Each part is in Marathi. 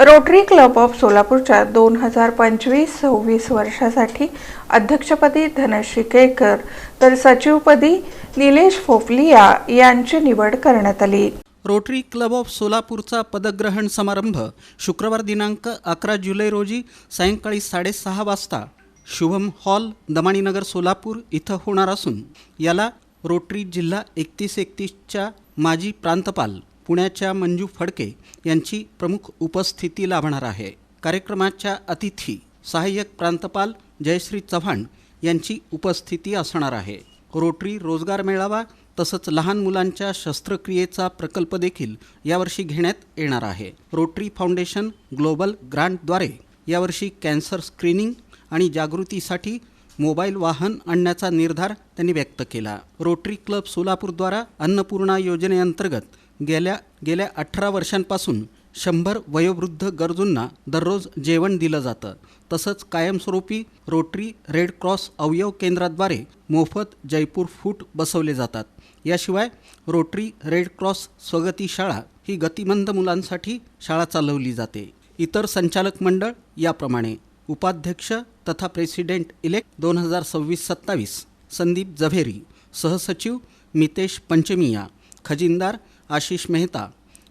रोटरी क्लब ऑफ सोलापूरच्या दोन हजार पंचवीस सव्वीस वर्षासाठी अध्यक्षपदी धनश्री केळकर तर सचिवपदी निलेश फोफलिया यांची निवड करण्यात आली. रोटरी क्लब ऑफ सोलापूरचा पदग्रहण समारंभ शुक्रवार दिनांक अकरा जुलै रोजी सायंकाळी साडेसहा वाजता शुभम हॉल दमाणीनगर सोलापूर इथं होणार असून याला रोटरी जिल्हा एकतीस एकतीसच्या माजी प्रांतपाल पुण्याच्या मंजू फडके यांची प्रमुख उपस्थिती लाभणार आहे. कार्यक्रमाच्या अतिथी सहाय्यक प्रांतपाल जयश्री चव्हाण यांची उपस्थिती असणार आहे. रोटरी रोजगार मेळावा तसंच लहान मुलांच्या शस्त्रक्रियेचा प्रकल्प देखील यावर्षी घेण्यात येणार आहे. रोटरी फाउंडेशन ग्लोबल ग्रांटद्वारे यावर्षी कॅन्सर स्क्रीनिंग आणि जागृतीसाठी मोबाईल वाहन आणण्याचा निर्धार त्यांनी व्यक्त केला. रोटरी क्लब सोलापूरद्वारा अन्नपूर्णा योजनेअंतर्गत गेल्या गेल्या अठरा वर्षांपासून शंभर वयोवृद्ध गरजूंना दररोज जेवण दिलं जातं. तसंच कायमस्वरूपी रोटरी रेड क्रॉस अवयव केंद्राद्वारे मोफत जयपूर फूट बसवले जातात. याशिवाय रोटरी रेड क्रॉस स्वगती शाळा ही गतिमंद मुलांसाठी शाळा चालवली जाते. इतर संचालक मंडळ याप्रमाणे उपाध्यक्ष तथा प्रेसिडेंट इलेक्ट दोन हजार सव्वीस सत्तावीस संदीप जव्हेरी सहसचिव Mitesh Panchamiya खजिनदार Ashish Mehta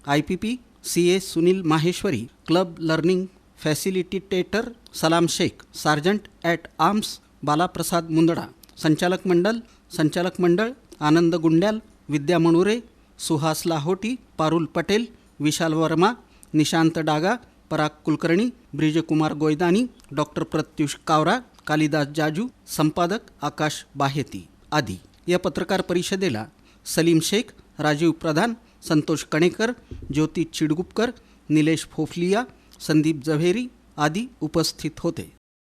I P P C A Sunil Maheshwari club learning facilitator Salam Shaikh sergeant at arms Balaprasad Mundada संचालक मंडळ संचालक मंडळ आनंद गुंड्याल विद्या मणुरे सुहास लाहोटी पारुल पटेल विशाल वर्मा निशांत डागा पराग कुलकर्णी ब्रिजकुमार गोयदानी डॉक्टर प्रत्युष कावरा कालिदास जाजू संपादक आकाश बाहेती आदी. या पत्रकार परिषदेला सलीम शेख राजीव प्रधान संतोष कणेकर ज्योती चिडगुपकर निलेश फोफलिया संदीप जव्हेरी आदी उपस्थित होते.